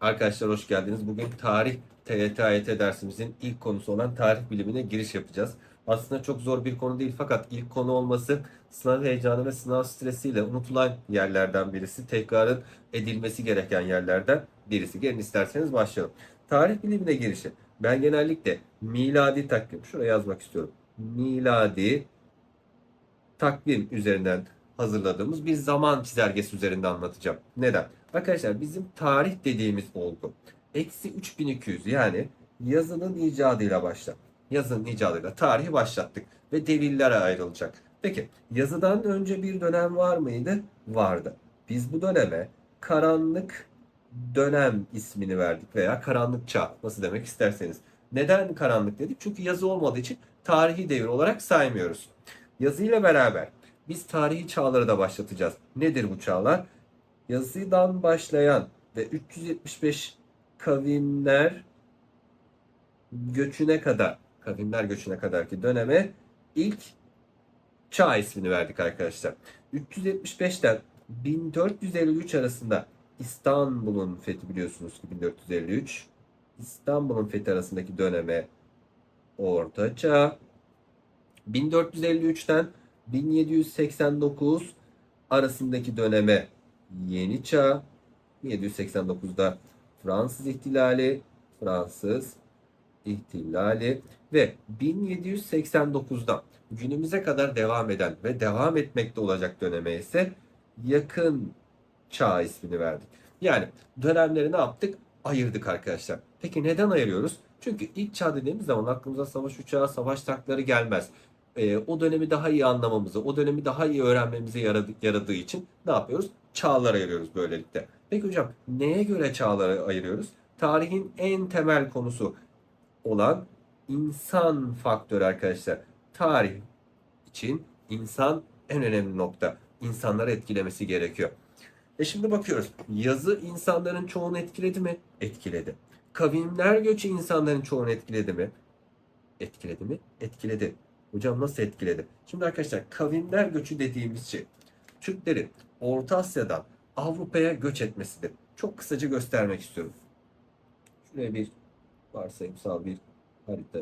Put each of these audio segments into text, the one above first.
Arkadaşlar hoş geldiniz. Bugün tarih TYT AYT dersimizin ilk konusu olan tarih bilimine giriş yapacağız. Aslında çok zor bir konu değil fakat ilk konu olması sınav heyecanı ve sınav stresiyle unutulan yerlerden birisi. Tekrarın edilmesi gereken yerlerden birisi. Gelin isterseniz başlayalım. Tarih bilimine girişi. Ben genellikle miladi takvim, şuraya yazmak istiyorum. Miladi takvim üzerinden hazırladığımız bir zaman çizelgesi üzerinde anlatacağım. Neden? Arkadaşlar bizim tarih dediğimiz olgu eksi 3200 yani yazının icadıyla başlar. Yazının icadıyla tarihi başlattık ve devirlere ayrılacak. Peki yazıdan önce bir dönem var mıydı? Vardı. Biz bu döneme karanlık dönem ismini verdik veya karanlık çağ nasıl demek isterseniz. Neden karanlık dedik? Çünkü yazı olmadığı için tarihi devir olarak saymıyoruz. Yazıyla beraber biz tarihi çağları da başlatacağız. Nedir bu çağlar? Yazıdan başlayan ve 375 kavimler göçüne kadar, kavimler göçüne kadarki döneme ilk çağ ismini verdik arkadaşlar. 375'ten 1453 arasında İstanbul'un fethi biliyorsunuz ki 1453. İstanbul'un fethi arasındaki döneme Orta Çağ. 1453'ten 1789 arasındaki döneme Yeni Çağ. 1789'da Fransız İhtilali, Fransız İhtilali ve 1789'da günümüze kadar devam eden ve devam etmekte olacak döneme ise yakın çağ ismini verdik. Yani dönemleri ne yaptık? Ayırdık arkadaşlar. Peki neden ayırıyoruz? Çünkü ilk çağ dediğimiz zaman aklımıza savaş uçağı, savaş tankları gelmez. Ee, o dönemi daha iyi anlamamızı, o dönemi daha iyi öğrenmemize yaradı, yaradığı için ne yapıyoruz? Çağlar ayırıyoruz böylelikle. Peki hocam neye göre çağları ayırıyoruz? Tarihin en temel konusu olan insan faktörü arkadaşlar. Tarih için insan en önemli nokta. İnsanları etkilemesi gerekiyor. E şimdi bakıyoruz. Yazı insanların çoğunu etkiledi mi? Etkiledi. Kavimler göçü insanların çoğunu etkiledi mi? Etkiledi mi? Etkiledi. Hocam nasıl etkiledi? Şimdi arkadaşlar kavimler göçü dediğimiz şey Türklerin Orta Asya'dan Avrupa'ya göç etmesidir. Çok kısaca göstermek istiyorum. Şuraya bir varsayımsal bir harita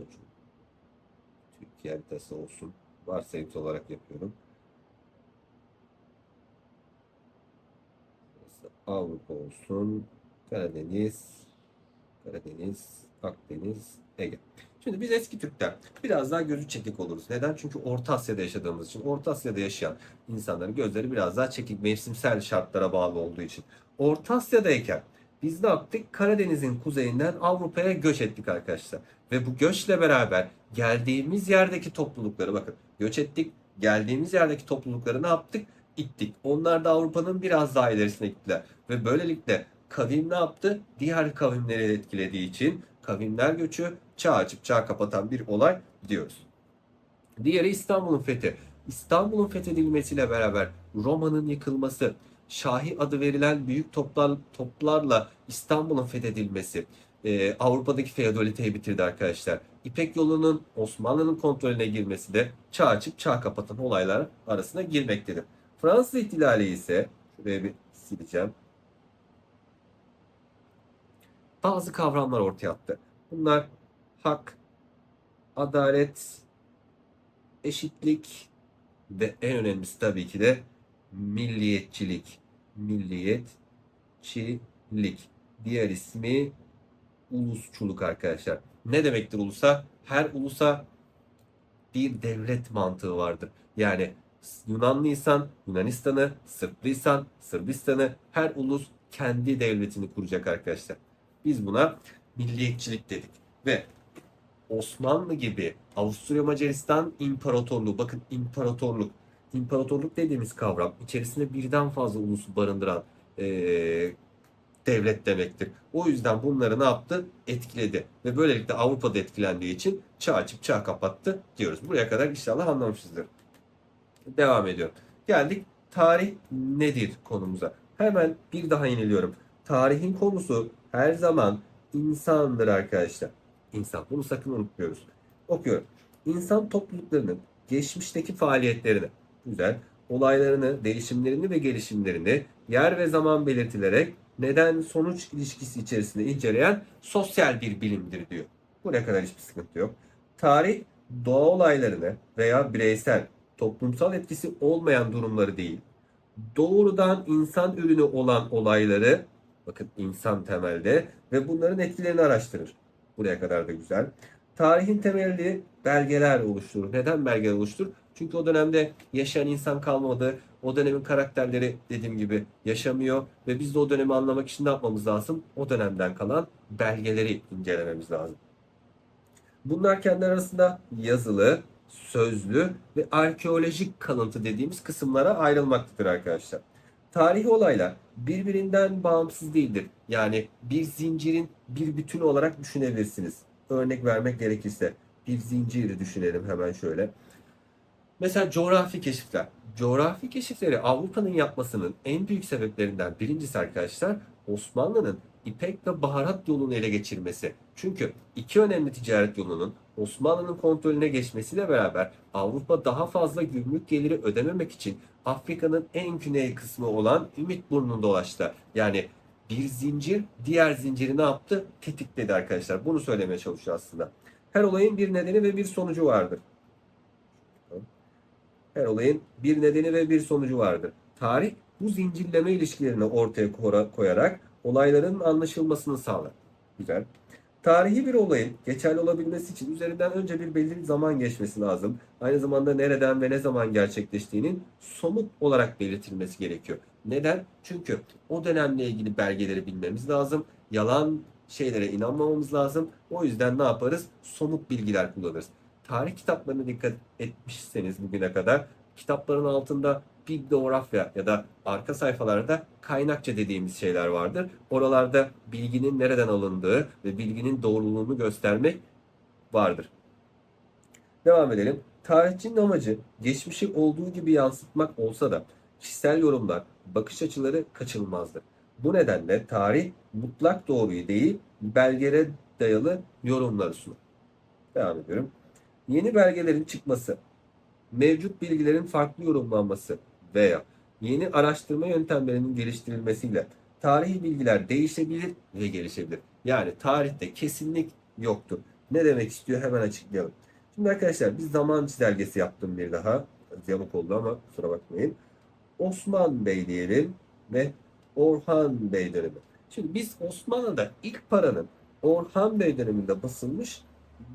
Türkiye haritası olsun. Varsayımsal olarak yapıyorum. Avrupa olsun. Karadeniz, Karadeniz, Akdeniz, Ege. Şimdi biz eski Türkler biraz daha gözü çekik oluruz. Neden? Çünkü Orta Asya'da yaşadığımız için. Orta Asya'da yaşayan insanların gözleri biraz daha çekik, mevsimsel şartlara bağlı olduğu için. Orta Asya'dayken biz ne yaptık? Karadeniz'in kuzeyinden Avrupa'ya göç ettik arkadaşlar. Ve bu göçle beraber geldiğimiz yerdeki toplulukları bakın göç ettik. Geldiğimiz yerdeki toplulukları ne yaptık? İttik. Onlar da Avrupa'nın biraz daha ilerisine gittiler. Ve böylelikle kavim ne yaptı? Diğer kavimleri etkilediği için kavimler göçü çağ açıp çağ kapatan bir olay diyoruz. Diğeri İstanbul'un fethi. İstanbul'un fethedilmesiyle beraber Roma'nın yıkılması, Şahi adı verilen büyük toplar, toplarla İstanbul'un fethedilmesi, e, Avrupa'daki feodaliteyi bitirdi arkadaşlar. İpek yolunun Osmanlı'nın kontrolüne girmesi de çağ açıp çağ kapatan olaylar arasına girmektedir. Fransız ihtilali ise şuraya bir sileceğim. Bazı kavramlar ortaya attı. Bunlar hak, adalet, eşitlik ve en önemlisi tabii ki de milliyetçilik. Milliyetçilik. Diğer ismi ulusçuluk arkadaşlar. Ne demektir ulusa? Her ulusa bir devlet mantığı vardır. Yani Yunanlıysan Yunanistan'ı, Sırplıysan Sırbistan'ı, her ulus kendi devletini kuracak arkadaşlar. Biz buna milliyetçilik dedik. Ve Osmanlı gibi Avusturya Macaristan İmparatorluğu, bakın imparatorluk, imparatorluk dediğimiz kavram içerisinde birden fazla ulusu barındıran eee, devlet demektir. O yüzden bunları ne yaptı? Etkiledi. Ve böylelikle Avrupa'da etkilendiği için çağ açıp çağ kapattı diyoruz. Buraya kadar inşallah anlamışızdır. Devam ediyorum. Geldik tarih nedir konumuza. Hemen bir daha yeniliyorum. Tarihin konusu her zaman insandır arkadaşlar. İnsan. Bunu sakın unutmuyoruz. Okuyorum. İnsan topluluklarının geçmişteki faaliyetlerini, güzel, olaylarını, değişimlerini ve gelişimlerini yer ve zaman belirtilerek neden sonuç ilişkisi içerisinde inceleyen sosyal bir bilimdir diyor. Bu ne kadar hiçbir sıkıntı yok. Tarih doğa olaylarını veya bireysel, toplumsal etkisi olmayan durumları değil, doğrudan insan ürünü olan olayları, bakın insan temelde ve bunların etkilerini araştırır. Buraya kadar da güzel. Tarihin temelli belgeler oluşturur. Neden belgeler oluşturur? Çünkü o dönemde yaşayan insan kalmadı. O dönemin karakterleri dediğim gibi yaşamıyor ve biz de o dönemi anlamak için ne yapmamız lazım? O dönemden kalan belgeleri incelememiz lazım. Bunlar kendi arasında yazılı, sözlü ve arkeolojik kalıntı dediğimiz kısımlara ayrılmaktadır arkadaşlar. Tarihi olaylar birbirinden bağımsız değildir. Yani bir zincirin bir bütün olarak düşünebilirsiniz. Örnek vermek gerekirse bir zinciri düşünelim hemen şöyle. Mesela coğrafi keşifler. Coğrafi keşifleri Avrupa'nın yapmasının en büyük sebeplerinden birincisi arkadaşlar Osmanlı'nın İpek ve baharat yolunu ele geçirmesi. Çünkü iki önemli ticaret yolunun Osmanlı'nın kontrolüne geçmesiyle beraber Avrupa daha fazla gümrük geliri ödememek için Afrika'nın en güney kısmı olan Ümitburnu'nda dolaştı. Yani bir zincir diğer zinciri ne yaptı? Tetikledi arkadaşlar. Bunu söylemeye çalışıyor aslında. Her olayın bir nedeni ve bir sonucu vardır. Her olayın bir nedeni ve bir sonucu vardır. Tarih bu zincirleme ilişkilerini ortaya koyarak olayların anlaşılmasını sağlar. Güzel. Tarihi bir olayın geçerli olabilmesi için üzerinden önce bir belirli zaman geçmesi lazım. Aynı zamanda nereden ve ne zaman gerçekleştiğinin somut olarak belirtilmesi gerekiyor. Neden? Çünkü o dönemle ilgili belgeleri bilmemiz lazım. Yalan şeylere inanmamamız lazım. O yüzden ne yaparız? Somut bilgiler kullanırız. Tarih kitaplarına dikkat etmişseniz bugüne kadar kitapların altında bibliografya ya da arka sayfalarda kaynakça dediğimiz şeyler vardır. Oralarda bilginin nereden alındığı ve bilginin doğruluğunu göstermek vardır. Devam edelim. Tarihçinin amacı geçmişi olduğu gibi yansıtmak olsa da kişisel yorumlar, bakış açıları kaçınılmazdır. Bu nedenle tarih mutlak doğruyu değil, belgelere dayalı yorumları sunar. Devam ediyorum. Yeni belgelerin çıkması, mevcut bilgilerin farklı yorumlanması veya yeni araştırma yöntemlerinin geliştirilmesiyle tarihi bilgiler değişebilir ve gelişebilir. Yani tarihte kesinlik yoktur. Ne demek istiyor hemen açıklayalım. Şimdi arkadaşlar biz zaman çizelgesi yaptım bir daha. Yamuk oldu ama kusura bakmayın. Osman Bey diyelim ve Orhan Bey dönemi. Şimdi biz Osmanlı'da ilk paranın Orhan Bey döneminde basılmış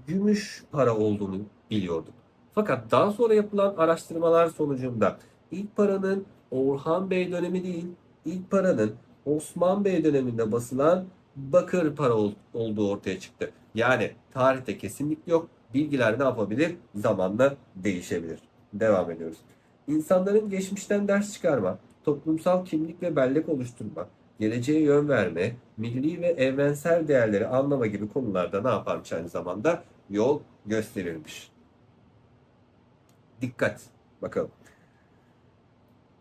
gümüş para olduğunu biliyorduk. Fakat daha sonra yapılan araştırmalar sonucunda ilk paranın Orhan Bey dönemi değil, ilk paranın Osman Bey döneminde basılan bakır para ol- olduğu ortaya çıktı. Yani tarihte kesinlik yok. Bilgiler ne yapabilir? Zamanla değişebilir. Devam ediyoruz. İnsanların geçmişten ders çıkarma, toplumsal kimlik ve bellek oluşturma, geleceğe yön verme, milli ve evrensel değerleri anlama gibi konularda ne yaparmış aynı zamanda? Yol gösterilmiş. Dikkat. Bakalım.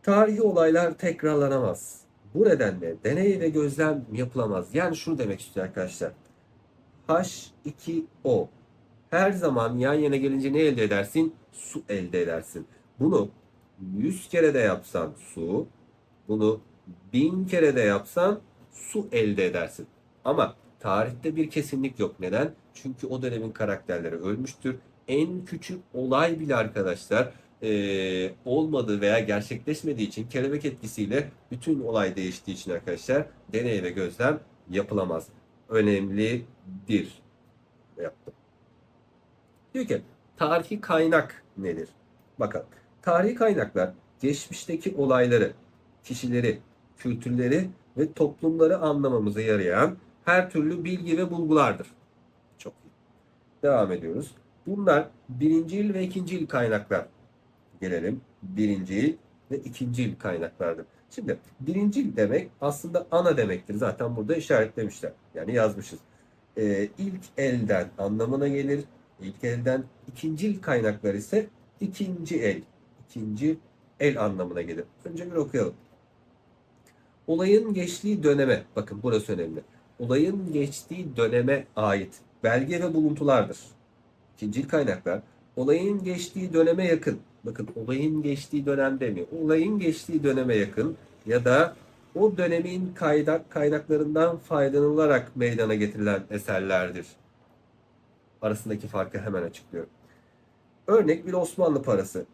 Tarihi olaylar tekrarlanamaz. Bu nedenle deney ve gözlem yapılamaz. Yani şunu demek istiyor arkadaşlar. H2O. Her zaman yan yana gelince ne elde edersin? Su elde edersin. Bunu 100 kere de yapsan su, bunu 1000 kere de yapsan su elde edersin. Ama tarihte bir kesinlik yok. Neden? Çünkü o dönemin karakterleri ölmüştür. En küçük olay bile arkadaşlar eee, olmadığı veya gerçekleşmediği için kelebek etkisiyle bütün olay değiştiği için arkadaşlar deney ve gözlem yapılamaz. Önemlidir. Yaptım. Diyor ki tarihi kaynak nedir? Bakın tarihi kaynaklar geçmişteki olayları, kişileri, kültürleri ve toplumları anlamamıza yarayan her türlü bilgi ve bulgulardır. Çok iyi. Devam ediyoruz. Bunlar birincil ve ikincil kaynaklar. Gelelim birincil ve ikincil kaynaklardır. Şimdi birincil demek aslında ana demektir. Zaten burada işaretlemişler. Yani yazmışız. Ee, ilk elden anlamına gelir. İlk elden ikincil kaynaklar ise ikinci el. İkinci el anlamına gelir. Önce bir okuyalım. Olayın geçtiği döneme, bakın burası önemli. Olayın geçtiği döneme ait belge ve buluntulardır. İkincil kaynaklar olayın geçtiği döneme yakın. Bakın olayın geçtiği dönemde mi? Olayın geçtiği döneme yakın ya da o dönemin kaynak kaynaklarından faydalanılarak meydana getirilen eserlerdir. Arasındaki farkı hemen açıklıyorum. Örnek bir Osmanlı parası.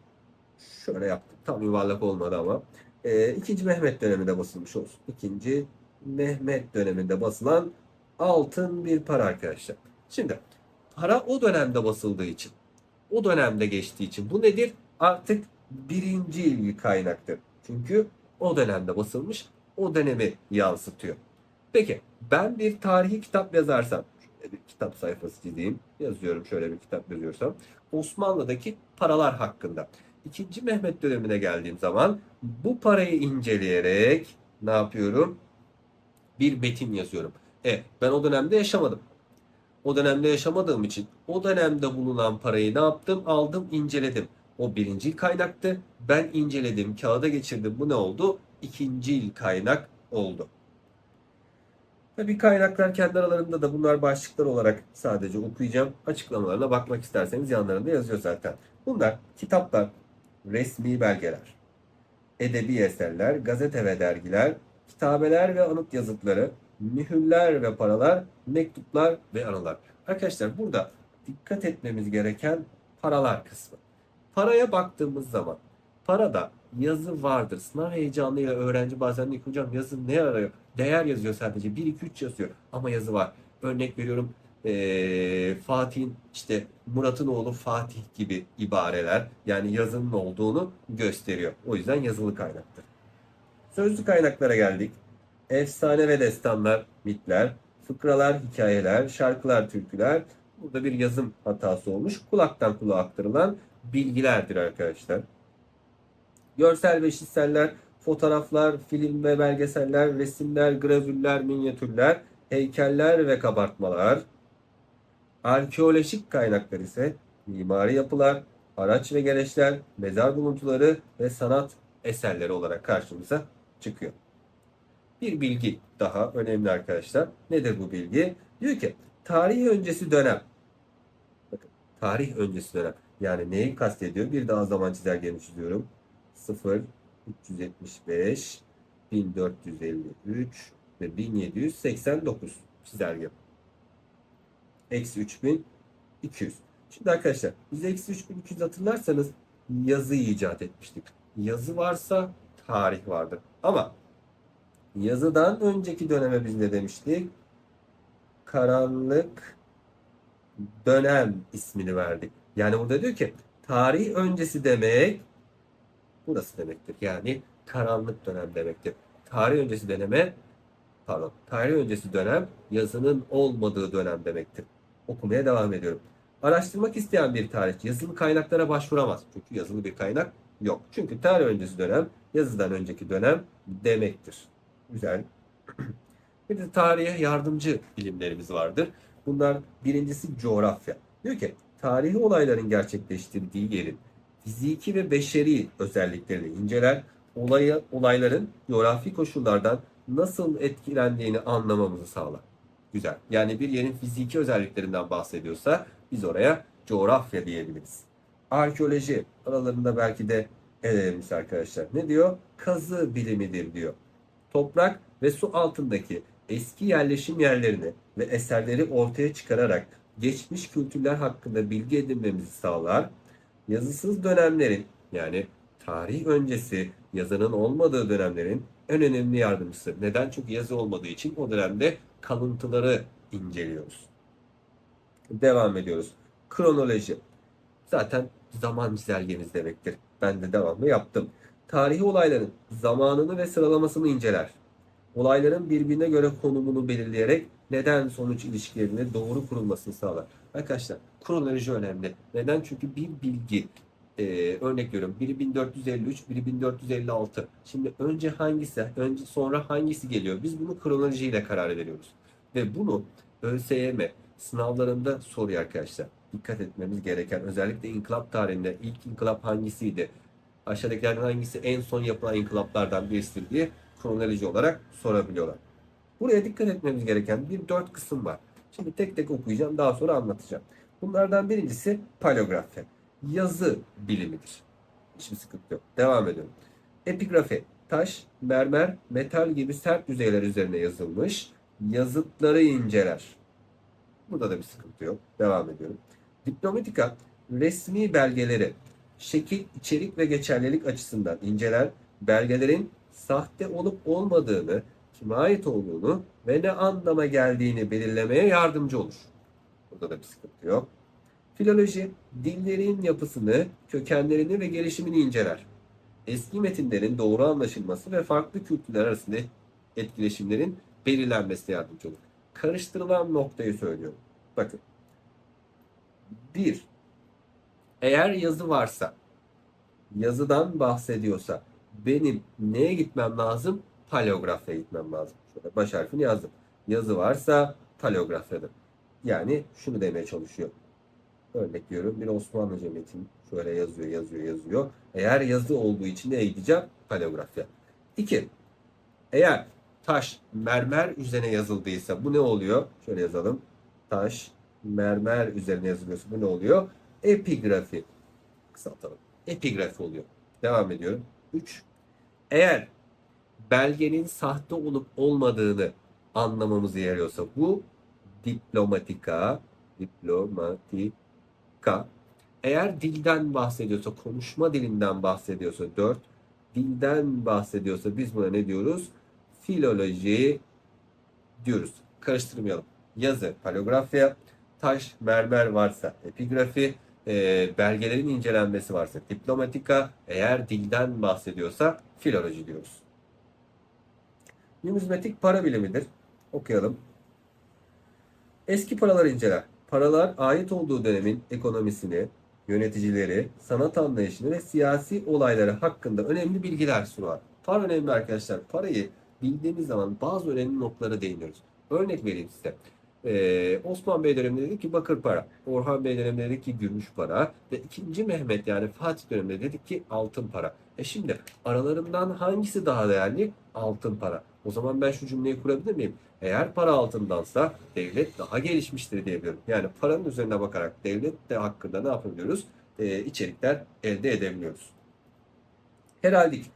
Şöyle yaptık. Tam yuvarlak olmadı ama. Ee, ikinci Mehmet döneminde basılmış olsun. İkinci Mehmet döneminde basılan altın bir para arkadaşlar. Şimdi para o dönemde basıldığı için, o dönemde geçtiği için bu nedir? Artık birinci ilgi kaynaktır. Çünkü o dönemde basılmış, o dönemi yansıtıyor. Peki ben bir tarihi kitap yazarsam, bir kitap sayfası çizeyim, yazıyorum şöyle bir kitap yazıyorsam, Osmanlı'daki paralar hakkında. İkinci Mehmet dönemine geldiğim zaman bu parayı inceleyerek ne yapıyorum? Bir metin yazıyorum. E ben o dönemde yaşamadım. O dönemde yaşamadığım için o dönemde bulunan parayı ne yaptım? Aldım, inceledim. O birinci kaynaktı. Ben inceledim, kağıda geçirdim. Bu ne oldu? İkinci kaynak oldu. Tabii kaynaklar kendi aralarında da bunlar başlıklar olarak sadece okuyacağım. Açıklamalarına bakmak isterseniz yanlarında yazıyor zaten. Bunlar kitaplar, resmi belgeler, edebi eserler, gazete ve dergiler, kitabeler ve anıt yazıtları, mühürler ve paralar, mektuplar ve anılar. Arkadaşlar burada dikkat etmemiz gereken paralar kısmı. Paraya baktığımız zaman parada yazı vardır. Sınav heyecanıyla öğrenci bazen diyor hocam yazı ne arıyor? Değer yazıyor sadece. 1, 2, 3 yazıyor ama yazı var. Örnek veriyorum eee, Fatih'in işte Murat'ın oğlu Fatih gibi ibareler yani yazının olduğunu gösteriyor. O yüzden yazılı kaynaktır. Sözlü kaynaklara geldik. Efsane ve destanlar, mitler, fıkralar, hikayeler, şarkılar, türküler. Burada bir yazım hatası olmuş. Kulaktan kulağa aktarılan bilgilerdir arkadaşlar. Görsel ve işitseller, fotoğraflar, film ve belgeseller, resimler, gravürler, minyatürler, heykeller ve kabartmalar. Arkeolojik kaynaklar ise mimari yapılar, araç ve gereçler, mezar buluntuları ve sanat eserleri olarak karşımıza çıkıyor. Bir bilgi daha önemli arkadaşlar. Nedir bu bilgi? Diyor ki tarih öncesi dönem. Bakın tarih öncesi dönem. Yani neyi kastediyor? Bir daha zaman çizelgemi çiziyorum. 0, 375, 1453 ve 1789 çizelgem. Eksi 3200. Şimdi arkadaşlar biz eksi 3200 hatırlarsanız yazı icat etmiştik. Yazı varsa tarih vardır. Ama yazıdan önceki döneme biz ne demiştik? Karanlık dönem ismini verdik. Yani burada diyor ki tarih öncesi demek burası demektir. Yani karanlık dönem demektir. Tarih öncesi döneme pardon, tarih öncesi dönem yazının olmadığı dönem demektir. Okumaya devam ediyorum. Araştırmak isteyen bir tarihçi yazılı kaynaklara başvuramaz. Çünkü yazılı bir kaynak yok. Çünkü tarih öncesi dönem yazıdan önceki dönem demektir. Güzel. Bir de tarihe yardımcı bilimlerimiz vardır. Bunlar birincisi coğrafya. Diyor ki tarihi olayların gerçekleştirdiği yerin fiziki ve beşeri özelliklerini inceler, olaya, olayların coğrafi koşullardan nasıl etkilendiğini anlamamızı sağlar. Güzel. Yani bir yerin fiziki özelliklerinden bahsediyorsa biz oraya coğrafya diyebiliriz. Arkeoloji aralarında belki de en arkadaşlar. Ne diyor? Kazı bilimidir diyor. Toprak ve su altındaki eski yerleşim yerlerini ve eserleri ortaya çıkararak geçmiş kültürler hakkında bilgi edinmemizi sağlar. Yazısız dönemlerin yani tarih öncesi yazının olmadığı dönemlerin en önemli yardımcısı. Neden? Çünkü yazı olmadığı için o dönemde kalıntıları inceliyoruz. Devam ediyoruz. Kronoloji. Zaten zaman çizelgemiz demektir. Ben de devamlı yaptım. Tarihi olayların zamanını ve sıralamasını inceler. Olayların birbirine göre konumunu belirleyerek neden sonuç ilişkilerini doğru kurulmasını sağlar. Arkadaşlar kronoloji önemli. Neden? Çünkü bir bilgi e, örnek veriyorum. Biri 1453, biri 1456. Şimdi önce hangisi, önce sonra hangisi geliyor? Biz bunu kronolojiyle karar veriyoruz. Ve bunu ÖSYM sınavlarında soruyor arkadaşlar. Dikkat etmemiz gereken özellikle inkılap tarihinde ilk inkılap hangisiydi? Aşağıdakilerden hangisi en son yapılan inkılaplardan birisidir diye kronoloji olarak sorabiliyorlar. Buraya dikkat etmemiz gereken bir dört kısım var. Şimdi tek tek okuyacağım daha sonra anlatacağım. Bunlardan birincisi paleografi. Yazı bilimidir. Hiçbir sıkıntı yok. Devam ediyorum. Epigrafi. taş, mermer, metal gibi sert yüzeyler üzerine yazılmış yazıtları inceler. Burada da bir sıkıntı yok. Devam ediyorum. Diplomatika resmi belgeleri şekil, içerik ve geçerlilik açısından inceler. Belgelerin sahte olup olmadığını, kime ait olduğunu ve ne anlama geldiğini belirlemeye yardımcı olur. Burada da bir sıkıntı yok. Filoloji, dillerin yapısını, kökenlerini ve gelişimini inceler. Eski metinlerin doğru anlaşılması ve farklı kültürler arasında etkileşimlerin belirlenmesine yardımcı olur. Karıştırılan noktayı söylüyorum. Bakın. Bir, eğer yazı varsa, yazıdan bahsediyorsa benim neye gitmem lazım? Paleografya gitmem lazım. Şöyle baş harfini yazdım. Yazı varsa paleografyadır. Yani şunu demeye çalışıyor. Örnek veriyorum bir Osmanlıca metin şöyle yazıyor, yazıyor, yazıyor. Eğer yazı olduğu için neye gideceğim? Paleografya. İki, eğer taş, mermer üzerine yazıldıysa bu ne oluyor? Şöyle yazalım. Taş, mermer üzerine yazılıyorsa bu ne oluyor? Epigrafi. Kısaltalım. Epigrafi oluyor. Devam ediyorum. 3. Eğer belgenin sahte olup olmadığını anlamamızı yarıyorsa bu diplomatika, diplomatika. Eğer dilden bahsediyorsa, konuşma dilinden bahsediyorsa 4. Dilden bahsediyorsa biz buna ne diyoruz? Filoloji diyoruz. Karıştırmayalım. Yazı, paleografya, taş, mermer varsa epigrafi, e, belgelerin incelenmesi varsa diplomatika, eğer dilden bahsediyorsa filoloji diyoruz. Numizmatik para bilimidir. Okuyalım. Eski paralar inceler. Paralar ait olduğu dönemin ekonomisini, yöneticileri, sanat anlayışını ve siyasi olayları hakkında önemli bilgiler sunar. Para önemli arkadaşlar. Parayı bildiğimiz zaman bazı önemli noktalara değiniyoruz. Örnek vereyim size. Ee, Osman Bey döneminde dedik ki bakır para. Orhan Bey döneminde dedik ki gümüş para. Ve ikinci Mehmet yani Fatih döneminde dedik ki altın para. E şimdi aralarından hangisi daha değerli? Altın para. O zaman ben şu cümleyi kurabilir miyim? Eğer para altındansa devlet daha gelişmiştir diyebilirim. Yani paranın üzerine bakarak devlet de hakkında ne yapabiliyoruz? Ee, içerikler elde edebiliyoruz. Heraldik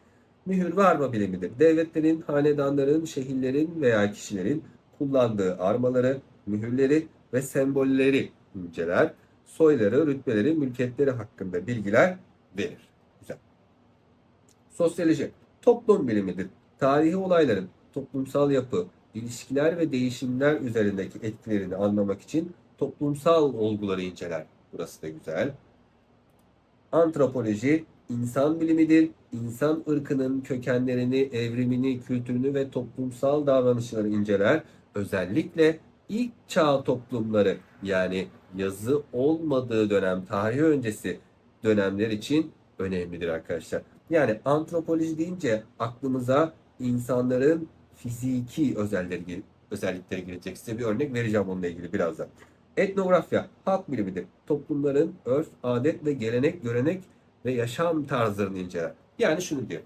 mühür ve arma bilimidir. Devletlerin, hanedanların, şehirlerin veya kişilerin kullandığı armaları, mühürleri ve sembolleri inceler. Soyları, rütbeleri, mülkiyetleri hakkında bilgiler verir. Güzel. Sosyoloji, toplum bilimidir. Tarihi olayların toplumsal yapı, ilişkiler ve değişimler üzerindeki etkilerini anlamak için toplumsal olguları inceler. Burası da güzel. Antropoloji, insan bilimidir. İnsan ırkının kökenlerini, evrimini, kültürünü ve toplumsal davranışları inceler. Özellikle ilk çağ toplumları yani yazı olmadığı dönem, tarih öncesi dönemler için önemlidir arkadaşlar. Yani antropoloji deyince aklımıza insanların fiziki özellikleri, özellikleri gelecek. Size bir örnek vereceğim onunla ilgili birazdan. Etnografya, halk bilimidir. Toplumların örf, adet ve gelenek, görenek ve yaşam tarzlarını inceler. Yani şunu diyor.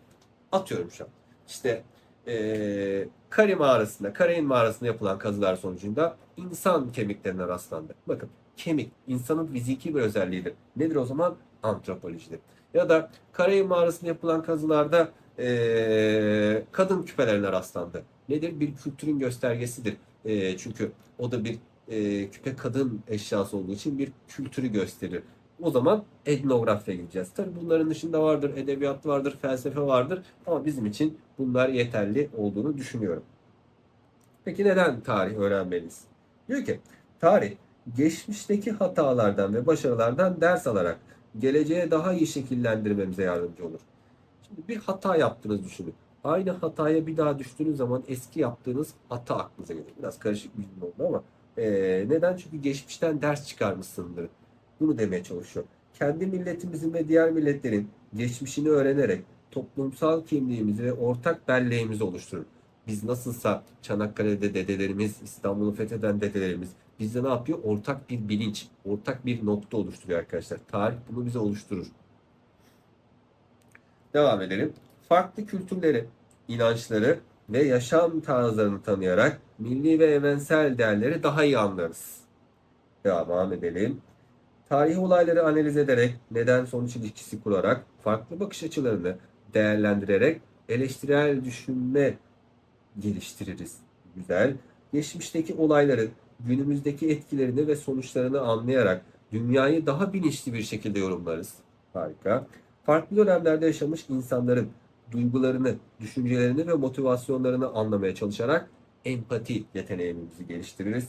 Atıyorum şu an. İşte eee Kari mağarasında, Karayin mağarasında yapılan kazılar sonucunda insan kemiklerine rastlandı. Bakın kemik insanın fiziki bir özelliğidir. Nedir o zaman? Antropolojidir. Ya da Karayin mağarasında yapılan kazılarda eee, kadın küpelerine rastlandı. Nedir? Bir kültürün göstergesidir. Eee, çünkü o da bir eee, küpe kadın eşyası olduğu için bir kültürü gösterir. O zaman etnografya gideceğiz. Tabii bunların dışında vardır, edebiyat vardır, felsefe vardır ama bizim için bunlar yeterli olduğunu düşünüyorum. Peki neden tarih öğrenmeliyiz? Diyor ki tarih geçmişteki hatalardan ve başarılardan ders alarak geleceğe daha iyi şekillendirmemize yardımcı olur. Şimdi bir hata yaptığınızı düşünün. Aynı hataya bir daha düştüğünüz zaman eski yaptığınız hata aklınıza gelir. Biraz karışık bir cümle oldu ama eee, neden? Çünkü geçmişten ders çıkarmışsındır. Bunu demeye çalışıyor. Kendi milletimizin ve diğer milletlerin geçmişini öğrenerek toplumsal kimliğimizi ve ortak belleğimizi oluşturur. Biz nasılsa Çanakkale'de dedelerimiz, İstanbul'u fetheden dedelerimiz bizde ne yapıyor? Ortak bir bilinç, ortak bir nokta oluşturuyor arkadaşlar. Tarih bunu bize oluşturur. Devam edelim. Farklı kültürleri, inançları ve yaşam tarzlarını tanıyarak milli ve evrensel değerleri daha iyi anlarız. Devam edelim. Tarihi olayları analiz ederek, neden sonuç ilişkisi kurarak, farklı bakış açılarını değerlendirerek eleştirel düşünme geliştiririz. Güzel. Geçmişteki olayların günümüzdeki etkilerini ve sonuçlarını anlayarak dünyayı daha bilinçli bir şekilde yorumlarız. Harika. Farklı dönemlerde yaşamış insanların duygularını, düşüncelerini ve motivasyonlarını anlamaya çalışarak empati yeteneğimizi geliştiririz.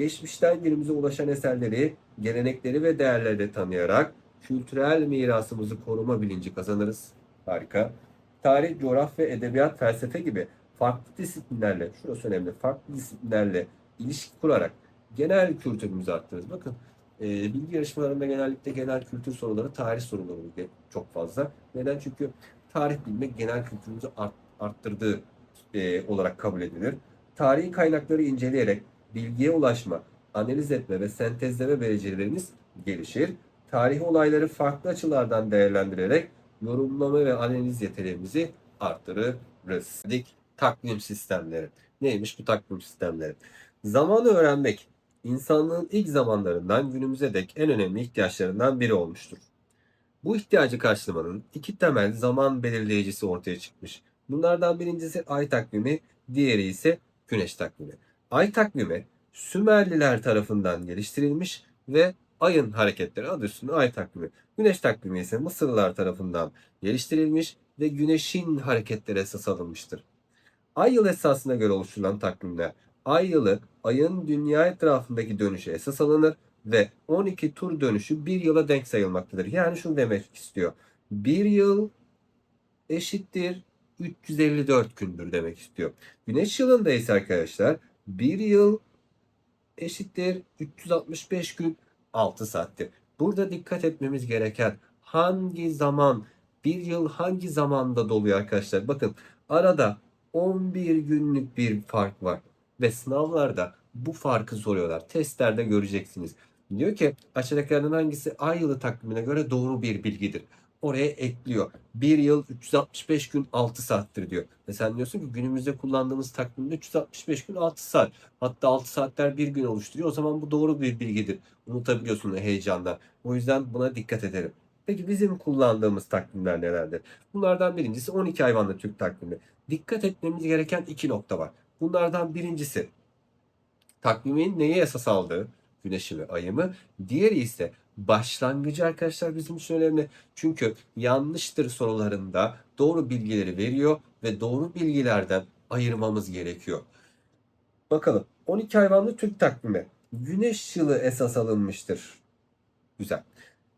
Geçmişten günümüze ulaşan eserleri, gelenekleri ve değerleri tanıyarak kültürel mirasımızı koruma bilinci kazanırız. Harika. Tarih, coğrafya, edebiyat, felsefe gibi farklı disiplinlerle, şurası önemli, farklı disiplinlerle ilişki kurarak genel kültürümüzü arttırırız. Bakın e, bilgi yarışmalarında genellikle genel kültür soruları, tarih soruları çok fazla. Neden? Çünkü tarih bilmek genel kültürümüzü art, arttırdığı e, olarak kabul edilir. Tarihi kaynakları inceleyerek bilgiye ulaşma, analiz etme ve sentezleme becerilerimiz gelişir. Tarihi olayları farklı açılardan değerlendirerek yorumlama ve analiz yeteneğimizi arttırırız. Dedik takvim sistemleri. Neymiş bu takvim sistemleri? Zamanı öğrenmek insanlığın ilk zamanlarından günümüze dek en önemli ihtiyaçlarından biri olmuştur. Bu ihtiyacı karşılamanın iki temel zaman belirleyicisi ortaya çıkmış. Bunlardan birincisi ay takvimi, diğeri ise güneş takvimi. Ay takvimi Sümerliler tarafından geliştirilmiş ve ayın hareketleri adı üstünde ay takvimi. Güneş takvimi ise Mısırlılar tarafından geliştirilmiş ve güneşin hareketleri esas alınmıştır. Ay yıl esasına göre oluşturulan takvimler ay yılı ayın dünya etrafındaki dönüşü esas alınır ve 12 tur dönüşü bir yıla denk sayılmaktadır. Yani şunu demek istiyor. Bir yıl eşittir 354 gündür demek istiyor. Güneş yılında ise arkadaşlar bir yıl eşittir 365 gün 6 saattir. Burada dikkat etmemiz gereken hangi zaman bir yıl hangi zamanda doluyor arkadaşlar? Bakın arada 11 günlük bir fark var ve sınavlarda bu farkı soruyorlar. Testlerde göreceksiniz. Diyor ki aşağıdakilerden hangisi ay yılı takvimine göre doğru bir bilgidir? Oraya ekliyor. Bir yıl 365 gün 6 saattir diyor. Ve sen diyorsun ki günümüzde kullandığımız takvimde 365 gün 6 saat. Hatta 6 saatler bir gün oluşturuyor. O zaman bu doğru bir bilgidir. Unutabiliyorsun heyecandan. O yüzden buna dikkat edelim. Peki bizim kullandığımız takvimler nelerdir? Bunlardan birincisi 12 hayvanlı Türk takvimi. Dikkat etmemiz gereken iki nokta var. Bunlardan birincisi takvimin neye esas aldığı, güneşi ve ayı mı? Diğeri ise başlangıcı arkadaşlar bizim için önemli. Çünkü yanlıştır sorularında doğru bilgileri veriyor ve doğru bilgilerden ayırmamız gerekiyor. Bakalım 12 hayvanlı Türk takvimi. Güneş yılı esas alınmıştır. Güzel.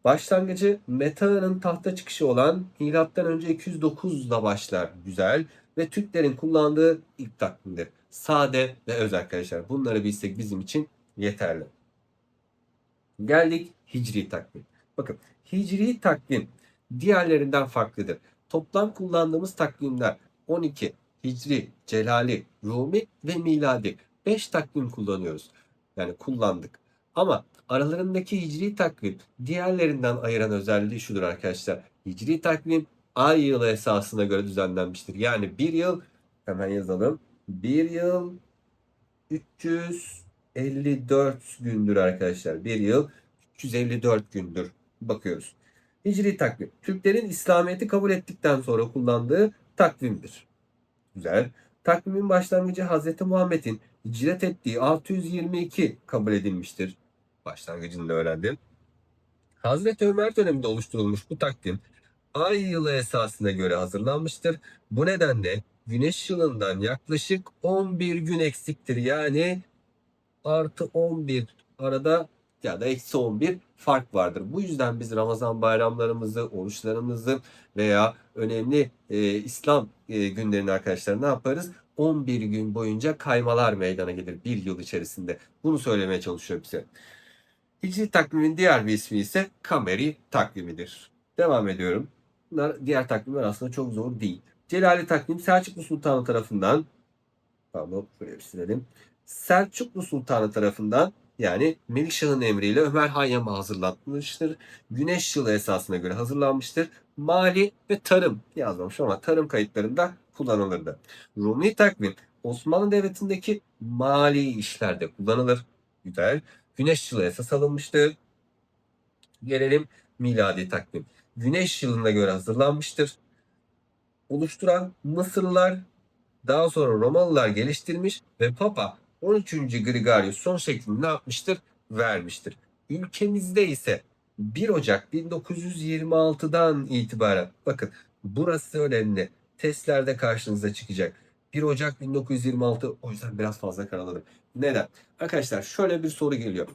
Başlangıcı Meta'nın tahta çıkışı olan milattan önce 209'da başlar. Güzel. Ve Türklerin kullandığı ilk takvimdir. Sade ve öz arkadaşlar. Bunları bilsek bizim için yeterli. Geldik Hicri takvim. Bakın Hicri takvim diğerlerinden farklıdır. Toplam kullandığımız takvimler 12, Hicri, Celali, Rumi ve Miladi. 5 takvim kullanıyoruz. Yani kullandık. Ama aralarındaki hicri takvim diğerlerinden ayıran özelliği şudur arkadaşlar. Hicri takvim ay yılı esasına göre düzenlenmiştir. Yani bir yıl hemen yazalım. Bir yıl 354 gündür arkadaşlar. Bir yıl 354 gündür. Bakıyoruz. Hicri takvim. Türklerin İslamiyet'i kabul ettikten sonra kullandığı takvimdir. Güzel. Takvimin başlangıcı Hz. Muhammed'in hicret ettiği 622 kabul edilmiştir. Başlangıcını öğrendim. Hazreti Ömer döneminde oluşturulmuş bu takvim ay yılı esasına göre hazırlanmıştır. Bu nedenle güneş yılından yaklaşık 11 gün eksiktir. Yani artı 11 arada ya da eksi 11 fark vardır. Bu yüzden biz Ramazan bayramlarımızı, oruçlarımızı veya önemli e, İslam e, günlerini arkadaşlar ne yaparız? 11 gün boyunca kaymalar meydana gelir bir yıl içerisinde. Bunu söylemeye çalışıyorum size. Hicri takvimin diğer bir ismi ise Kameri takvimidir. Devam ediyorum. Bunlar diğer takvimler aslında çok zor değil. Celali takvim Selçuklu Sultanı tarafından pardon şuraya bir silelim. Selçuklu Sultanı tarafından yani Melikşah'ın emriyle Ömer Hayyam'a hazırlanmıştır. Güneş yılı esasına göre hazırlanmıştır. Mali ve tarım yazmamış ama tarım kayıtlarında kullanılırdı. Rumi takvim Osmanlı Devleti'ndeki mali işlerde kullanılır. Güzel. Güneş yılı esas alınmıştır. Gelelim miladi takvim. Güneş yılına göre hazırlanmıştır. oluşturan Mısırlılar daha sonra Romalılar geliştirmiş ve Papa 13. Gregorius son şeklini ne yapmıştır? Vermiştir. Ülkemizde ise 1 Ocak 1926'dan itibaren bakın burası önemli. Testlerde karşınıza çıkacak. 1 Ocak 1926 o yüzden biraz fazla karaladım. Neden? Arkadaşlar şöyle bir soru geliyor.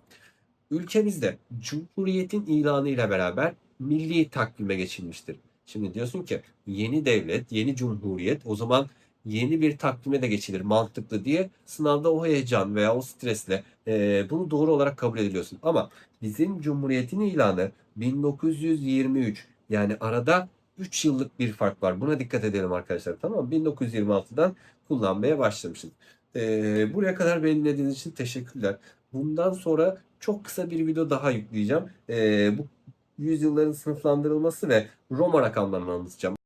Ülkemizde Cumhuriyet'in ilanı ile beraber milli takvime geçilmiştir. Şimdi diyorsun ki yeni devlet, yeni cumhuriyet o zaman yeni bir takvime de geçilir mantıklı diye sınavda o heyecan veya o stresle e, bunu doğru olarak kabul ediliyorsun. Ama bizim cumhuriyetin ilanı 1923 yani arada 3 yıllık bir fark var. Buna dikkat edelim arkadaşlar tamam mı? 1926'dan kullanmaya başlamışız. E, buraya kadar beni dinlediğiniz için teşekkürler. Bundan sonra çok kısa bir video daha yükleyeceğim. E, bu yüzyılların sınıflandırılması ve Roma rakamlarını anlatacağım.